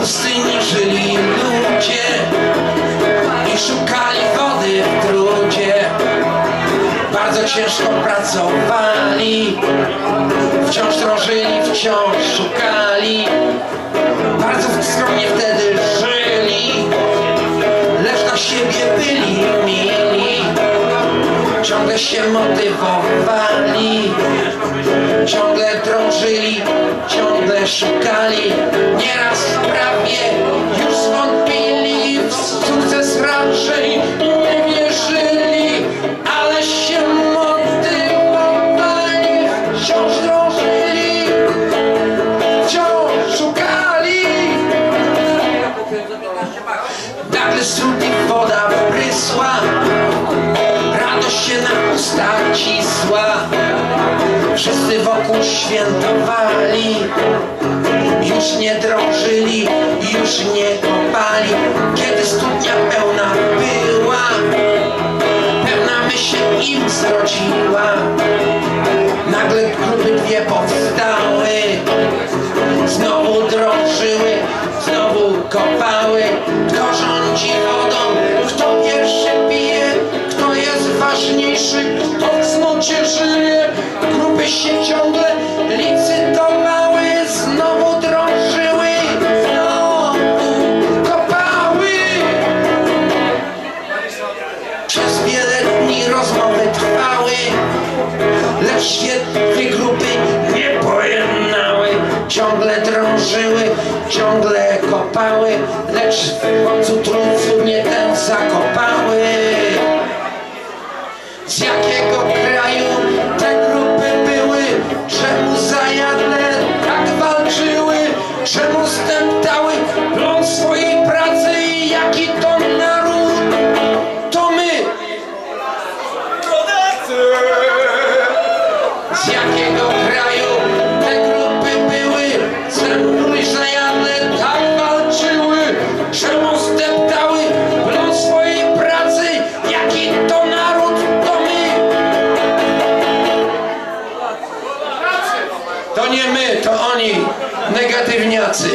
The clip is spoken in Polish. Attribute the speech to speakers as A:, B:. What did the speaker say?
A: pustyni żyli ludzie i szukali wody w trudzie. Bardzo ciężko pracowali, wciąż drążyli, wciąż szukali. Bardzo skromnie wtedy żyli, lecz na siebie byli mili. Ciągle się motywowali. Studni woda prysła. Radość się na ustach cisła Wszyscy wokół świętowali. Już nie drążyli, już nie kopali. Kiedy studnia pełna była Pełna myśl im zrodziła. Nagle grupy dwie powstały. Znowu drążyły, znowu kopały. Kto rządzi wodą, kto pierwszy pije Kto jest ważniejszy, kto w smucie żyje Grupy się ciągle licytowały Znowu drążyły, znowu kopały. Przez wiele dni rozmowy trwały Lecz świetne grupy nie pojednały. Ciągle drążyły, ciągle kopały Lecz w końcu trucu nie ten zakopały Z jakiego kraju te grupy były? Czemu zajadle tak walczyły? Czemu stęptały plon swojej pracy? I jaki to naród? To my! Z To oni, negatywniacy.